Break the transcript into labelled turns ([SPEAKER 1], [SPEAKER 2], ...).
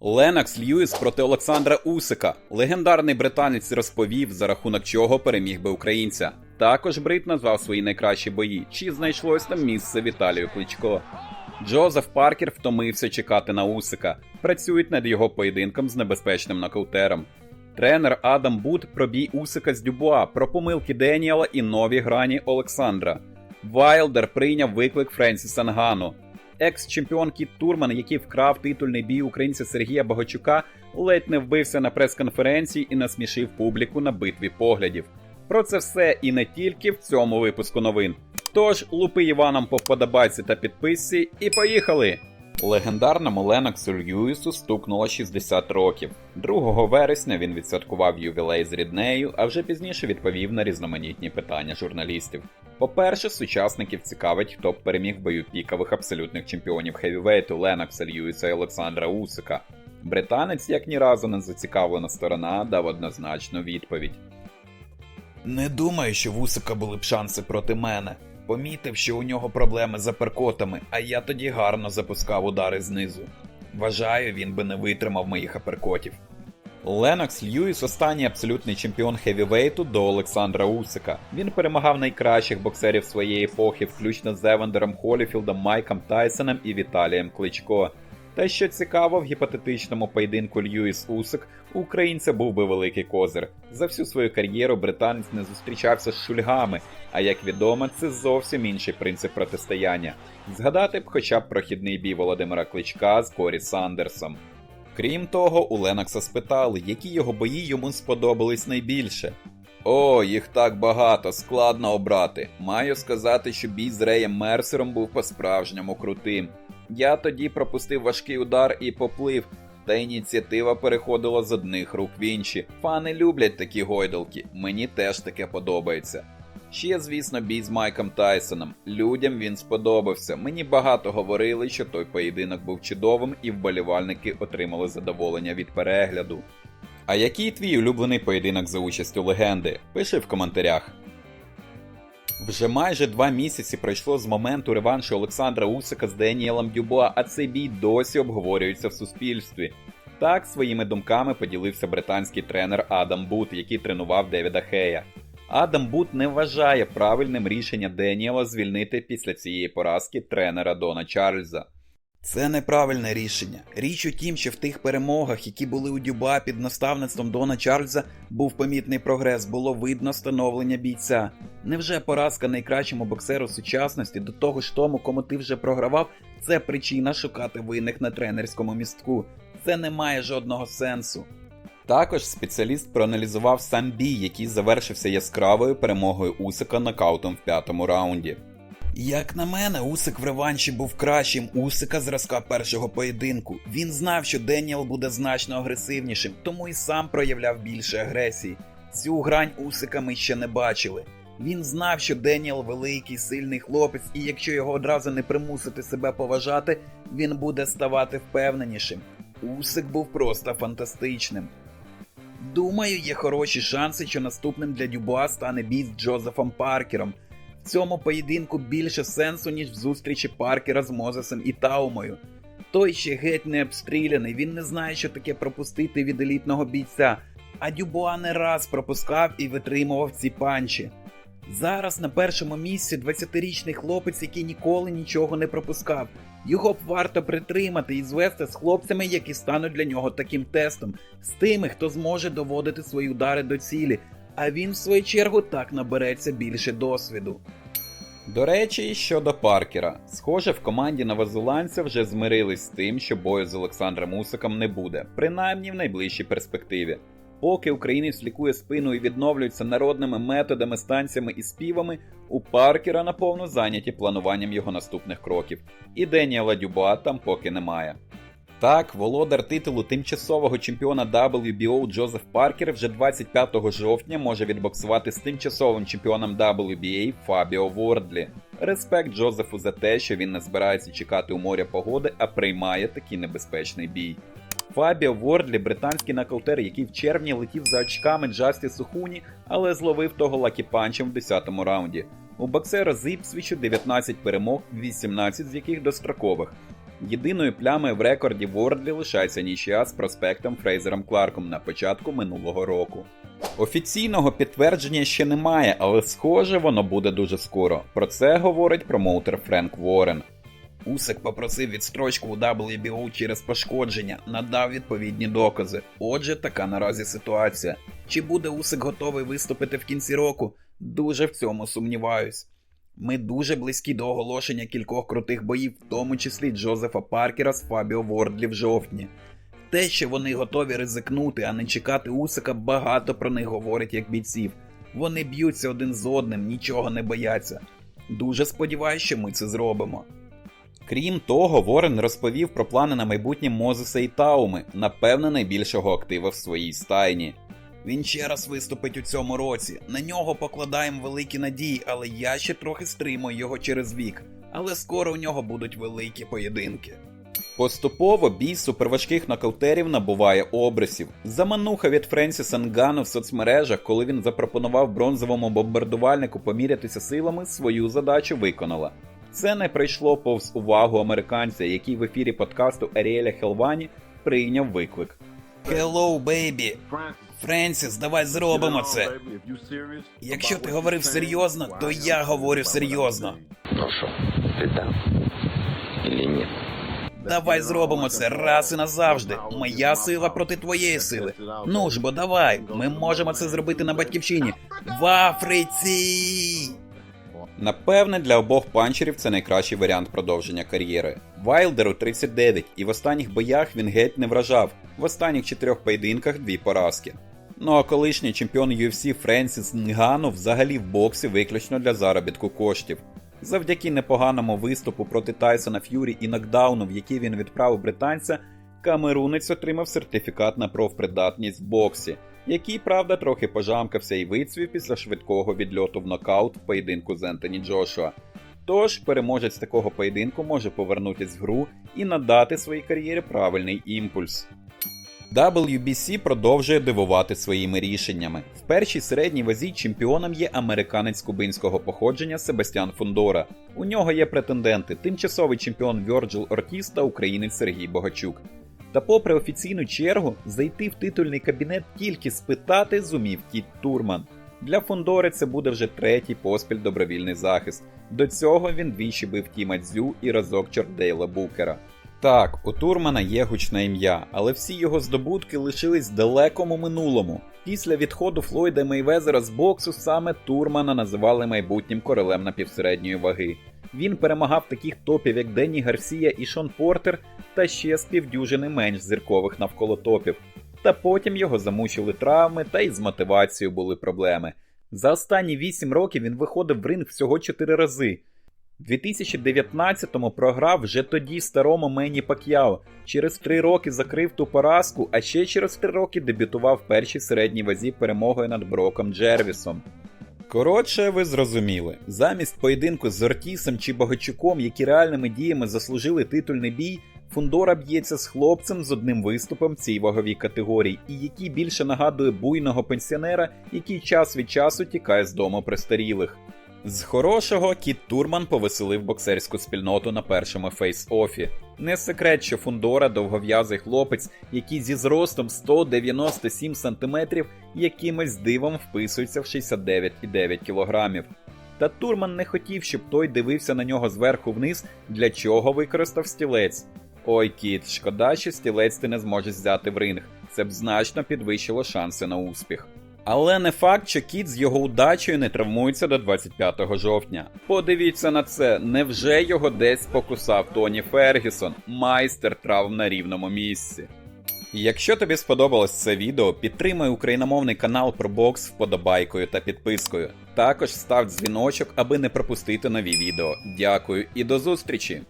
[SPEAKER 1] Ленакс Льюіс проти Олександра Усика. Легендарний британець розповів, за рахунок чого переміг би українця. Також Брит назвав свої найкращі бої, чи знайшлось там місце Віталію Кличко. Джозеф Паркер втомився чекати на Усика, працюють над його поєдинком з небезпечним нокаутером. Тренер Адам Бут про бій Усика з Дюбуа, про помилки Деніела і нові грані Олександра. Вайлдер прийняв виклик Френсіса Нгану. Екс-чемпіон Кіт Турман, який вкрав титульний бій українця Сергія Богачука, ледь не вбився на прес-конференції і насмішив публіку на битві поглядів. Про це все і не тільки в цьому випуску новин. Тож лупи Іваном по вподобайці та підписці, і поїхали! Легендарному Леноксу Льюісу стукнуло 60 років. 2 вересня він відсвяткував ювілей з ріднею, а вже пізніше відповів на різноманітні питання журналістів. По-перше, сучасників цікавить, хто б переміг в бою пікових абсолютних чемпіонів хевівейту Ленокса Льюіса і Олександра Усика. Британець, як ні разу не зацікавлена сторона, дав однозначну відповідь. Не думаю, що в Усика були б шанси проти мене. Помітив, що у нього проблеми з аперкотами, а я тоді гарно запускав удари знизу. Вважаю, він би не витримав моїх аперкотів. Ленокс Льюіс останній абсолютний чемпіон хевівейту до Олександра Усика. Він перемагав найкращих боксерів своєї епохи, включно з Евандером Холіфілдом, Майком Тайсоном і Віталієм Кличко. Та що цікаво, в гіпотетичному поєдинку Льюіс Усик у українця був би великий козир. За всю свою кар'єру британець не зустрічався з шульгами, а як відомо, це зовсім інший принцип протистояння. Згадати б хоча б прохідний бій Володимира Кличка з Корі Сандерсом. Крім того, у Ленокса спитали, які його бої йому сподобались найбільше. О, їх так багато, складно обрати. Маю сказати, що бій з Реєм Мерсером був по-справжньому крутим. Я тоді пропустив важкий удар і поплив, та ініціатива переходила з одних рук в інші. Фани люблять такі гойдалки, мені теж таке подобається. Ще, звісно, бій з Майком Тайсоном. Людям він сподобався. Мені багато говорили, що той поєдинок був чудовим, і вболівальники отримали задоволення від перегляду. А який твій улюблений поєдинок за участю легенди? Пиши в коментарях. Вже майже два місяці пройшло з моменту реваншу Олександра Усика з Деніелом Дюбуа, а цей бій досі обговорюється в суспільстві. Так своїми думками поділився британський тренер Адам Бут, який тренував Девіда Хея. Адам Бут не вважає правильним рішення Деніела звільнити після цієї поразки тренера Дона Чарльза. Це неправильне рішення. Річ у тім, що в тих перемогах, які були у Дюба під наставництвом Дона Чарльза, був помітний прогрес, було видно становлення бійця. Невже поразка найкращому боксеру сучасності, до того ж тому, кому ти вже програвав, це причина шукати винних на тренерському містку. Це не має жодного сенсу. Також спеціаліст проаналізував сам бій, який завершився яскравою перемогою Усика нокаутом в п'ятому раунді. Як на мене, Усик в реванші був кращим Усика зразка першого поєдинку. Він знав, що Деніел буде значно агресивнішим, тому і сам проявляв більше агресії. Цю грань Усика ми ще не бачили. Він знав, що Деніел великий, сильний хлопець, і якщо його одразу не примусити себе поважати, він буде ставати впевненішим. Усик був просто фантастичним. Думаю, є хороші шанси, що наступним для Дюбуа стане бій з Джозефом Паркером. Цьому поєдинку більше сенсу, ніж в зустрічі Паркера з Мозесом і Таумою. Той ще геть не обстріляний, він не знає, що таке пропустити від елітного бійця, а Дюбуа не раз пропускав і витримував ці панчі. Зараз на першому місці 20-річний хлопець, який ніколи нічого не пропускав. Його б варто притримати і звести з хлопцями, які стануть для нього таким тестом, з тими, хто зможе доводити свої удари до цілі, а він, в свою чергу, так набереться більше досвіду. До речі, щодо Паркера, схоже, в команді новозеландця вже змирились з тим, що бою з Олександром Усиком не буде, принаймні в найближчій перспективі. Поки українець лікує спину і відновлюється народними методами, станціями і співами, у Паркера наповну зайняті плануванням його наступних кроків, і Деніела Дюба там поки немає. Так, володар титулу тимчасового чемпіона WBO Джозеф Паркер вже 25 жовтня може відбоксувати з тимчасовим чемпіоном WBA Фабіо Вордлі. Респект Джозефу за те, що він не збирається чекати у моря погоди, а приймає такий небезпечний бій. Фабіо Вордлі британський нокаутер, який в червні летів за очками Джасті Сухуні, але зловив того лакі-панчем в 10-му раунді. У боксера з Іпсвічу 19 перемог, 18 з яких дострокових. Єдиною плямою в рекорді Вордлі лишається нічия з проспектом Фрейзером Кларком на початку минулого року. Офіційного підтвердження ще немає, але схоже, воно буде дуже скоро. Про це говорить промоутер Френк Уоррен. Усик попросив відстрочку у WBO через пошкодження, надав відповідні докази. Отже, така наразі ситуація. Чи буде Усик готовий виступити в кінці року? Дуже в цьому сумніваюсь. Ми дуже близькі до оголошення кількох крутих боїв, в тому числі Джозефа Паркера з Фабіо Вордлі в жовтні. Те, що вони готові ризикнути, а не чекати Усика, багато про них говорить як бійців. Вони б'ються один з одним, нічого не бояться. Дуже сподіваюся, що ми це зробимо. Крім того, Ворен розповів про плани на майбутнє Мозеса і Тауми, напевне, найбільшого актива в своїй стайні. Він ще раз виступить у цьому році. На нього покладаємо великі надії, але я ще трохи стримую його через вік. Але скоро у нього будуть великі поєдинки. Поступово бій суперважких нокаутерів набуває обрисів. Замануха від Френсіса Нгану в соцмережах, коли він запропонував бронзовому бомбардувальнику помірятися силами, свою задачу виконала. Це не прийшло повз увагу американця, який в ефірі подкасту Аріеля Хелвані прийняв виклик. Hello, baby! Френсіс, давай зробимо це. Якщо ти говорив серйозно, то я говорю серйозно.
[SPEAKER 2] Ну що, ти там? Или ні?
[SPEAKER 1] Давай зробимо це раз і назавжди. Моя сила проти твоєї сили. Ну ж бо давай. Ми можемо це зробити на батьківщині. В Африці. Напевне, для обох панчерів це найкращий варіант продовження кар'єри. Вайлдеру 39, і в останніх боях він геть не вражав. В останніх чотирьох поєдинках дві поразки. Ну а колишній чемпіон UFC Френсіс Нгану взагалі в боксі виключно для заробітку коштів. Завдяки непоганому виступу проти Тайсона Ф'юрі і нокдауну, в який він відправив британця, камерунець отримав сертифікат на профпридатність в боксі, який, правда, трохи пожамкався і вицвів після швидкого відльоту в нокаут в поєдинку з Ентоні Джошуа. Тож переможець такого поєдинку може повернутися в гру і надати своїй кар'єрі правильний імпульс. WBC продовжує дивувати своїми рішеннями. В першій середній вазі чемпіоном є американець кубинського походження Себастьян Фундора. У нього є претенденти: тимчасовий чемпіон Вьорджил Ортіс та українець Сергій Богачук. Та, попри офіційну чергу, зайти в титульний кабінет тільки спитати зумів Кіт Турман. Для Фундори це буде вже третій поспіль добровільний захист. До цього він двічі бив Тіма Дзю і разок Чордейла Букера. Так, у Турмана є гучне ім'я, але всі його здобутки лишились в далекому минулому. Після відходу Флойда Мейвезера з боксу саме Турмана називали майбутнім королем напівсередньої ваги. Він перемагав таких топів, як Денні Гарсія і Шон Портер, та ще з півдюжини менш зіркових навколо топів. Та потім його замучили травми, та й з мотивацією були проблеми. За останні 8 років він виходив в ринг всього 4 рази. У 2019-му програв вже тоді старому Мені Пак'яо. Через 3 роки закрив ту поразку, а ще через 3 роки дебютував в першій середній вазі перемогою над Броком Джервісом. Коротше, ви зрозуміли, замість поєдинку з Ортісом чи Богачуком, які реальними діями заслужили титульний бій, Фундора б'ється з хлопцем з одним виступом в цій ваговій категорії, і який більше нагадує буйного пенсіонера, який час від часу тікає з дому престарілих. З хорошого Кіт Турман повеселив боксерську спільноту на першому фейс-офі. Не секрет, що Фундора довгов'язий хлопець, який зі зростом 197 см якимось дивом вписується в 69,9 кг. Та Турман не хотів, щоб той дивився на нього зверху вниз, для чого використав стілець. Ой, кіт, шкода, що стілець ти не зможеш взяти в ринг. Це б значно підвищило шанси на успіх. Але не факт, що кіт з його удачею не травмується до 25 жовтня. Подивіться на це, невже його десь покусав Тоні Фергюсон, майстер травм на рівному місці. Якщо тобі сподобалось це відео, підтримай україномовний канал про бокс вподобайкою та підпискою. Також став дзвіночок, аби не пропустити нові відео. Дякую і до зустрічі!